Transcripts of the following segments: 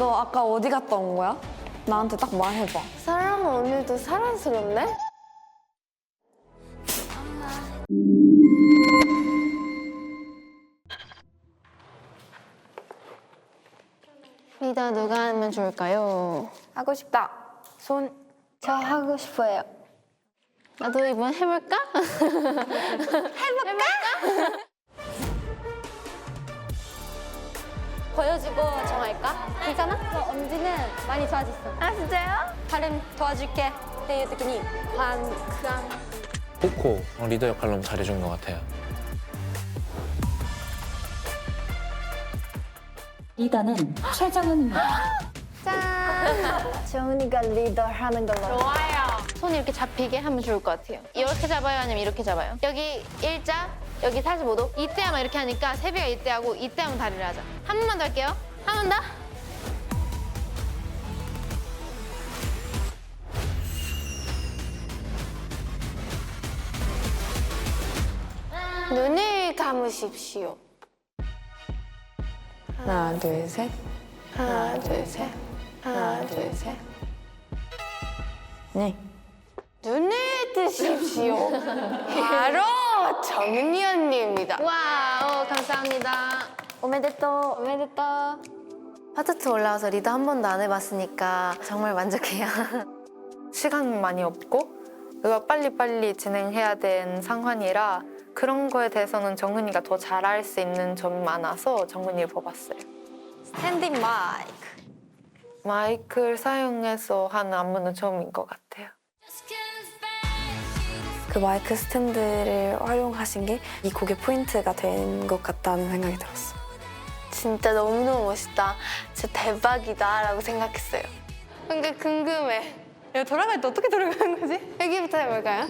너 아까 어디 갔다 온 거야? 나한테 딱 말해봐. 사람은 오늘도 사랑스럽네? 리더 누가 하면 좋을까요? 하고 싶다. 손. 저 하고 싶어요. 나도 이번 해볼까? 보여주고 정할까? 괜찮아? 저 엄지는 많이 좋아졌어. 아, 진짜요? 발음 도와줄게. 내 느낌이 관크랑 코코 어, 리더 역할 너무 잘해준 것 같아요. 리더는 최정은입니다. 정은이가 리더 하는 걸로. 손 이렇게 잡히게 하면 좋을 것 같아요. 이렇게 잡아요? 아니면 이렇게 잡아요? 여기 일자, 여기 45도. 이때 하면 이렇게 하니까 세비가 이때 하고 이때 하면 다리를 하자. 한 번만 더 할게요. 한 번 더. 눈을 감으십시오. 하나, 둘, 셋. 하나, 둘, 셋. 하나, 둘, 셋. 네. 눈을 뜨십시오. 바로 정은이 언니입니다. 와우, 감사합니다. 오메데또, 오메데또. 파트 2 올라와서 리더 한 번도 안 해봤으니까 정말 만족해요. 시간 많이 없고 그가 빨리빨리 진행해야 된 상황이라 그런 거에 대해서는 정은이가 더 잘할 수 있는 점이 많아서 정은이를 뽑았어요. 스탠딩 마이크. 마이크를 사용해서 하는 안무는 처음인 것 같아요. 그 마이크 스탠드를 활용하신 게 이 곡의 포인트가 된 것 같다는 생각이 들었어. 진짜 너무너무 멋있다. 진짜 대박이다. 라고 생각했어요. 근데 궁금해. 야, 돌아갈 때 어떻게 돌아가는 거지? 여기부터 해볼까요?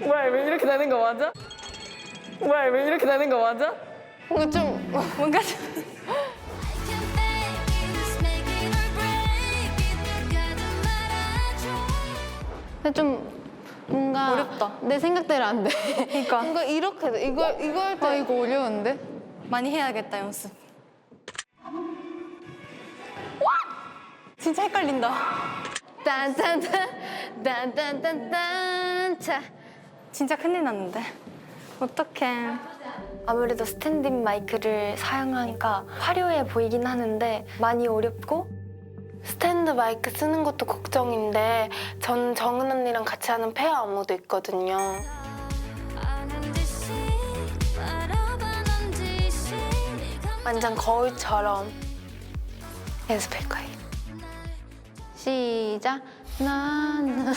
뭐야 왜 이렇게 되는 거 맞아? 뭐야 왜 이렇게 되는 거 맞아? 뭔가 좀, 뭔가 좀. 근데 좀 뭔가 어렵다. 내 생각대로 안 돼. 그러니까. 뭔가 이렇게 돼. 이걸, 이걸 할 때. 아, 이거 어려운데? 많이 해야겠다, 연습. 진짜 헷갈린다. 딴딴딴, 딴딴딴딴. 자. 진짜 큰일 났는데. 어떡해. 아무래도 스탠딩 마이크를 사용하니까 화려해 보이긴 하는데 많이 어렵고 스탠드 마이크 쓰는 것도 걱정인데 전 정은 언니랑 같이 하는 페어 안무도 있거든요. 완전 거울처럼 연습할 거예요. 시작. 나는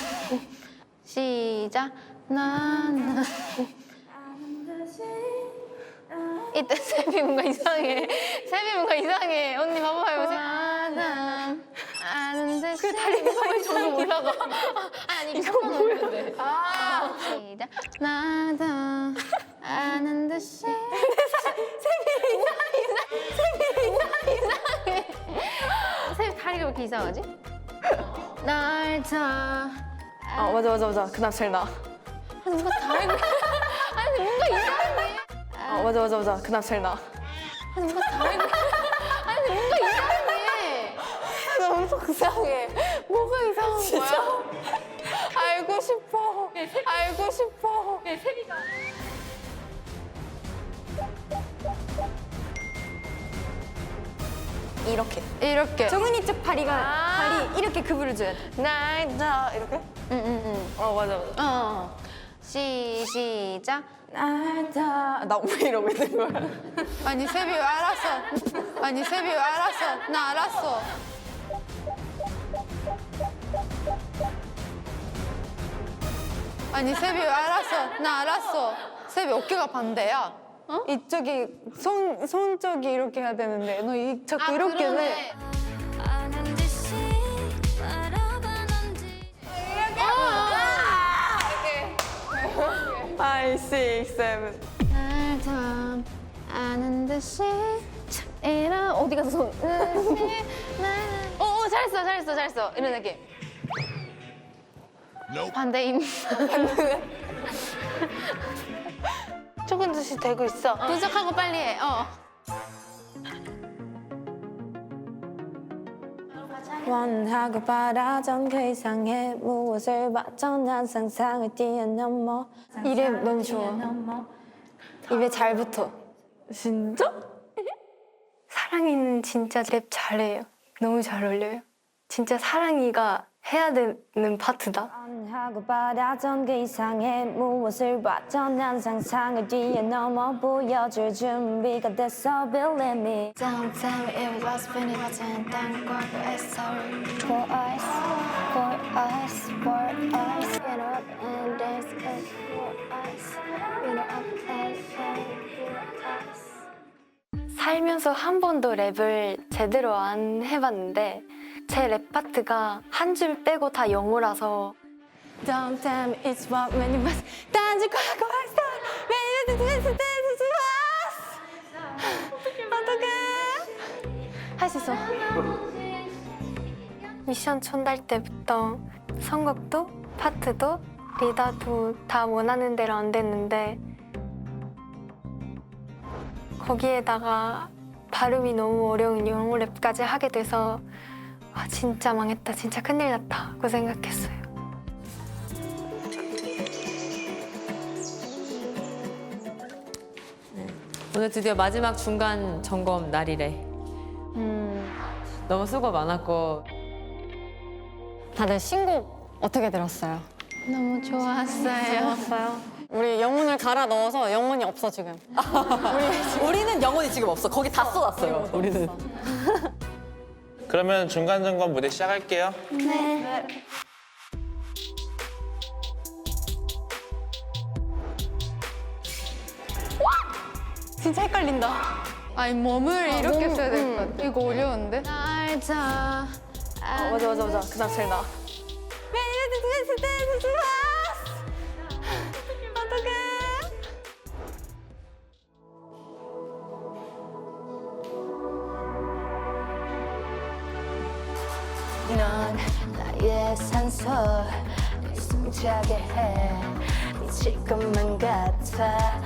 시작. 이때 세비 뭔가 이상해. 세비 뭔가 이상해. 언니 봐봐 해보세요. 나는 아는 듯이 그 다리 이 점점 올라가. 아니 이거 뭐야 돼. 아 시작. 나도 아는 듯이 세비 이상 이상 세비 이상 이상해. 세비 다리가 왜 이렇게 이상하지? 날 자. 아, 맞아, 맞아, 맞아. 그다음 제일 나. 아니 뭔가 다르고 아니 뭔가 이상해 아, 맞아, 맞아, 맞아. 그다음 제일 나. 아니 뭔가 다르고 아니 뭔가 이상해 너무 속상해. 뭐가 이상한 거야? 알고 싶어. 알고 싶어. 이렇게. 이렇게. 정은이 쪽 다리가, 다리 이렇게 급을 줘야 돼. 나이다 이렇게. 응응응 어, 맞아, 맞아. 어 시, 시작 나자. 나왜 이러고 있는 거야? 아니 세비 알았어. 아니 세비 알았어. 나 알았어. 아니 세비 알았어. 나 알았어. 세비 어깨가 반대야. 이쪽이 손, 손 쪽이 이렇게 해야 되는데 너 이, 자꾸 아 이렇게 그러네 해. Six, seven. 날참 아는 듯이 이런 어디 가서 손 오, 오 잘했어 잘했어 잘했어. 이런 느낌. 반대임. 조금 듯이 되고 있어. 분석하고 빨리 해. 어. 원하고 바라던 그 이상의 무엇을 봤던 난 상상을 뛰어넘어 이름 너무 좋아 입에 잘 붙어 진짜? 사랑이는 진짜 랩 잘해요. 너무 잘 어울려요. 진짜 사랑이가 해야 되는 파트다. 원하고 바라던 그 이상의 무엇을 봤던 난 상상을 뛰어넘어 보여줄 준비가 됐어 Believe me Don't tell me it was it wasn't done for us, sorry. For us, for us, for us Get up and dance it for us Get up and dance for us 살면서 한 번도 랩을 제대로 안 해봤는데 제 랩 파트가 한 줄 빼고 다 영어라서 Don't tell me it's what when you was 딴지 과거 했어. When you was 어떡해. 할 수 있어. 미션 전달 때부터 선곡도 파트도 리더도 다 원하는 대로 안 됐는데 거기에다가 발음이 너무 어려운 영어 랩까지 하게 돼서 와 진짜 망했다. 진짜 큰일 났다. 고 생각했어요. 오늘 드디어 마지막 중간 점검 날이래. 음. 너무 수고 많았고 다들 신곡 어떻게 들었어요? 너무 좋았어요 우리 영혼을 갈아 넣어서 영혼이 없어 지금. 우리는 영혼이 지금 없어. 거기 다 쏟았어요. 우리는. 그러면 중간 점검 무대 시작할게요. 진짜 헷갈린다. 아니 몸을 이렇게 써야 될 것 같아. 이거 어려운데? 알자. 어, 맞아 맞아 맞아. 그 다음 제일 나 넌 나의 산소 내 숨차게 해. 미칠 것만 같아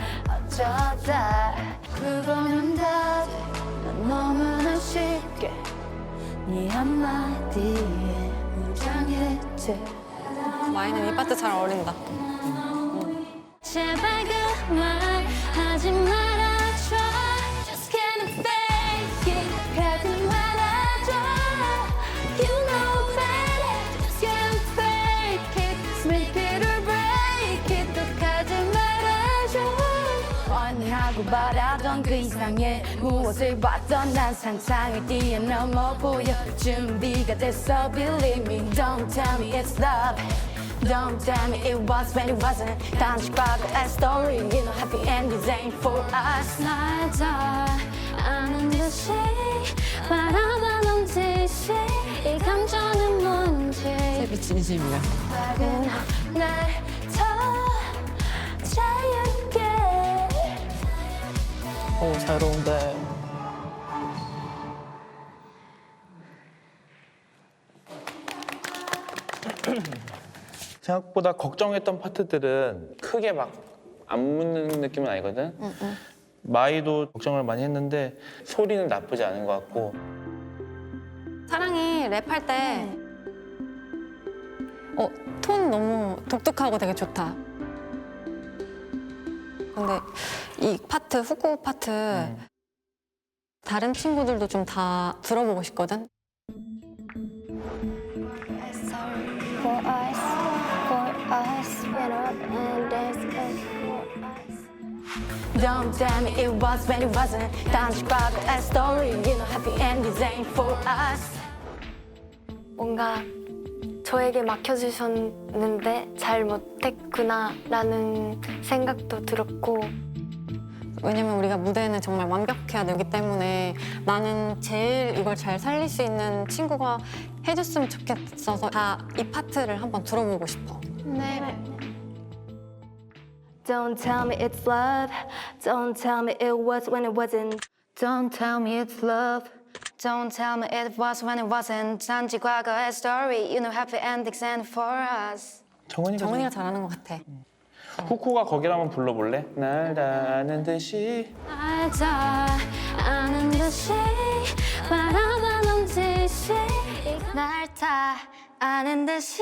어쩌다 그거는 다넌 너무나 쉽게 네 한마디에 무장했지. 마이는 이 파트 잘 어울린다. 제발 그만 하지 말아 그 이상의 무엇을 봤던 난 상상을 뛰어넘어 보여 준비가 됐어 Believe me Don't tell me it's love Don't tell me it was when it wasn't 단지 과거의 story You know happy endings ain't for us 나다 아는 듯이 바라만 듯이 이 감정은 뭔지 이 진심이야. 작은 날 오, 잘 어울린데. 생각보다 걱정했던 파트들은 크게 막 안 묻는 느낌은 아니거든. 마이도 걱정을 많이 했는데 소리는 나쁘지 않은 것 같고 사랑이 랩할 때 어, 톤 너무 독특하고 되게 좋다. 근데 이 파트, 후쿠 파트 다른 친구들도 좀 다 들어보고 싶거든. For us, for us, get up and dance it for us. Don't tell me it was when it wasn't. 단지 과거의 story, you know happy endings ain't for us. 뭔가 저에게 맡겨주셨는데 잘 못했구나라는 생각도 들었고 왜냐면 우리가 무대는 정말 완벽해야 되기 때문에 나는 제일 이걸 잘 살릴 수 있는 친구가 해줬으면 좋겠어서 다 이 파트를 한번 들어보고 싶어. 네 Don't tell me it's love. Don't tell me it was when it wasn't. Don't tell me it's love. Don't tell me it was when it wasn't. 단지 과거의 story. You know happy endings and for us. 정은이가 정은이가 잘하는 것 같아. 좀- 후쿠가 거기를 한번 불러볼래? 날 아는 듯이 알자 아는 듯이 바라보는 듯이 날다 아는 듯이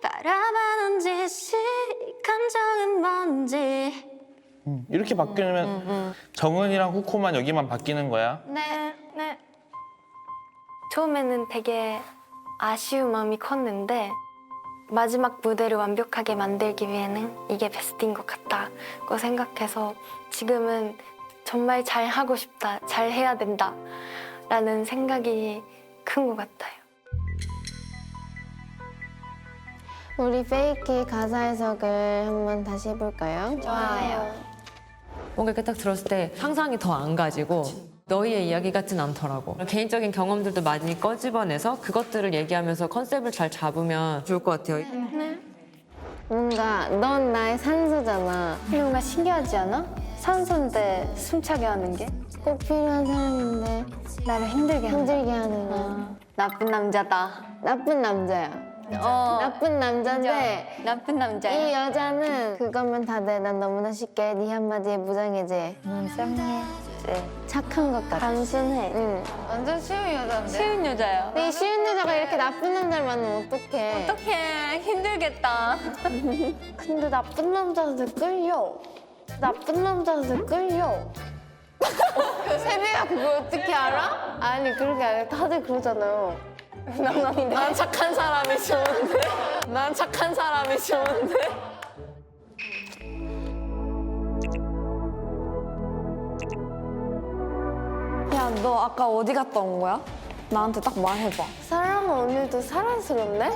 바라보는 듯이 감정은 뭔지 음, 이렇게 바뀌면 정은이랑 후쿠만 여기만 바뀌는 거야. 네, 네. 처음에는 되게 아쉬운 마음이 컸는데 마지막 무대를 완벽하게 만들기 위해는 이게 베스트인 것 같다고 생각해서 지금은 정말 잘 하고 싶다, 잘 해야 된다 라는 생각이 큰 것 같아요. 우리 페이키 가사 해석을 한번 다시 해볼까요? 좋아요. 뭔가 이렇게 딱 들었을 때 상상이 더 안 가지고 너희의 이야기 같진 않더라고. 개인적인 경험들도 많이 꺼집어내서 그것들을 얘기하면서 컨셉을 잘 잡으면 좋을 것 같아요. 뭔가 넌 나의 산소잖아 근데 뭔가 신기하지 않아? 산소인데 숨차게 하는 게 꼭 필요한 사람인데 나를 힘들게. 힘들게 하는 거 나쁜 남자다. 나쁜 남자야 어, 나쁜 남자인데 나쁜 남자야. 이 여자는 그거면 다 돼. 난 너무나 쉽게 네 한마디에 무장해제. 쌍해. 착한 것 같아. 단순해. 응. 완전 쉬운 여자인데. 쉬운 여자야. 근데 이 쉬운 여자가 이렇게 나쁜 남자를 만나면 어떡해. 어떡해 힘들겠다. 근데 나쁜 남자한테 끌려. 나쁜 남자한테 끌려. 세배야 그거 어떻게 알아? 아니 그렇게 아니라 다들 그러잖아요. 난 착한 사람이 좋은데. 난 착한 사람이 좋은데. 야, 너 아까 어디 갔다 온 거야? 나한테 딱 말해봐. 사랑아 오늘도 사랑스럽네?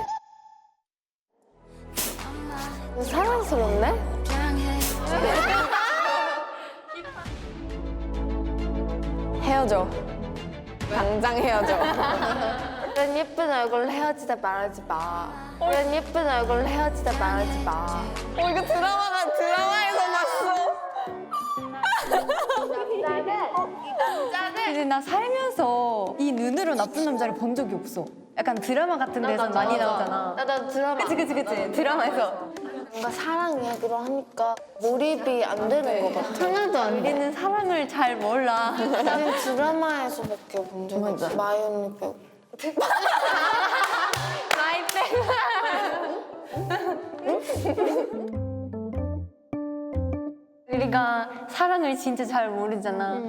사랑스럽네? 헤어져. 당장 헤어져. 이런 예쁜 얼굴로 헤어지다 말하지 마. 이런 예쁜 얼굴로 헤어지다 말하지 마. 어, 이거 드라마가 드라마에서 봤어. 근데 나 살면서 이 눈으로 나쁜 남자를 본 적이 없어. 약간 드라마 같은 데서 많이 나오잖아. 나도 드라마. 그치 그치 그치 드라마에서 뭔가 사랑 이야기로 하니까 몰입이 안 되는 것 같아. 하나도 안 돼. 우리는 사랑을 잘 몰라. 그냥 드라마에서밖에 본 적이 없어. 마이 언니 빼고. 우리가 사랑을 진짜 잘 모르잖아.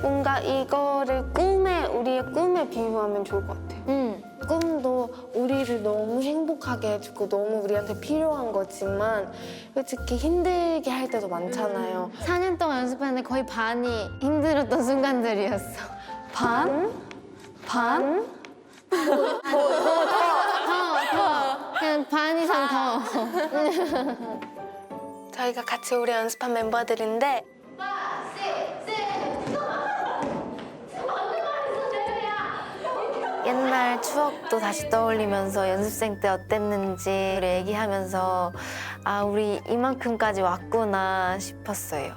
뭔가 이거를 꿈에 우리의 꿈에 비유하면 좋을 것 같아요. 꿈도 우리를 너무 행복하게 해주고 너무 우리한테 필요한 거지만 솔직히 힘들게 할 때도 많잖아요. 4년 동안 연습하는데 거의 반이 힘들었던 순간들이었어. 반? 반? 더, 더, 더, 더. 반 이상 더. 저희가 같이 오래 연습한 멤버들인데 옛날 추억도 다시 떠올리면서 연습생 때 어땠는지 얘기하면서 아 우리 이만큼까지 왔구나 싶었어요.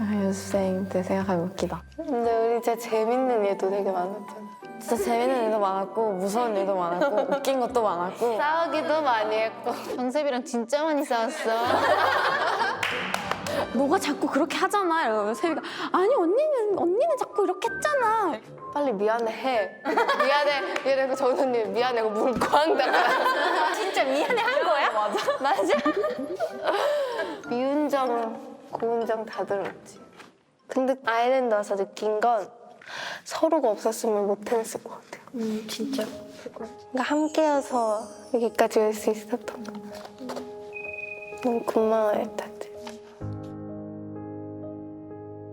연습생 때 생각하면 웃기다. 근데 우리 진짜 재밌는 일도 되게 많았잖아. 진짜 재밌는 일도 많았고 무서운 일도 많았고 웃긴 것도 많았고 싸우기도 많이 했고. 정셉이랑 진짜 많이 싸웠어. 너가 자꾸 그렇게 하잖아. 이러면 세비가 아니 언니는 언니는 자꾸 이렇게 했잖아. 빨리 미안해 해. 미안해 미안해 그 정선님 미안해 그 물광 닦아. 진짜 미안해 한 거야? 맞아. 맞아. 미운정 고운정 다 들었지. 근데 아일랜드 와서 느낀 건 서로가 없었으면 못했을 것 같아요. 음, 진짜 그러니까 함께여서 여기까지 올 수 있었던 것 같아요. 너무 고마워요 다들.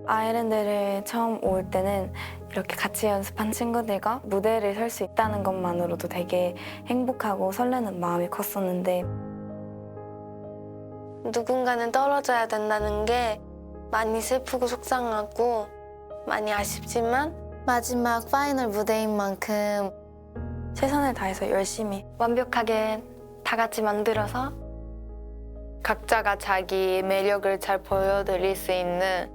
아일랜드를 처음 올 때는 이렇게 같이 연습한 친구들과 무대를 설 수 있다는 것만으로도 되게 행복하고 설레는 마음이 컸었는데 누군가는 떨어져야 된다는 게 많이 슬프고 속상하고 많이 아쉽지만 마지막 파이널 무대인 만큼 최선을 다해서 열심히 완벽하게 다 같이 만들어서 각자가 자기 매력을 잘 보여드릴 수 있는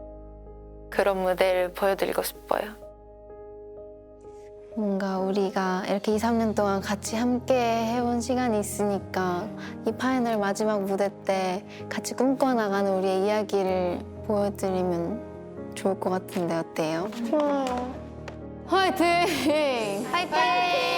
그런 무대를 보여드리고 싶어요. 뭔가 우리가 이렇게 2, 3년 동안 같이 함께 해온 시간이 있으니까 이 파이널 마지막 무대 때 같이 꿈꿔나가는 우리의 이야기를 보여드리면 좋을 것 같은데 어때요? 화이팅! 파이팅!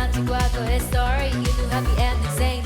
Wasn't 단지 과거의 story You knew happy endings ain't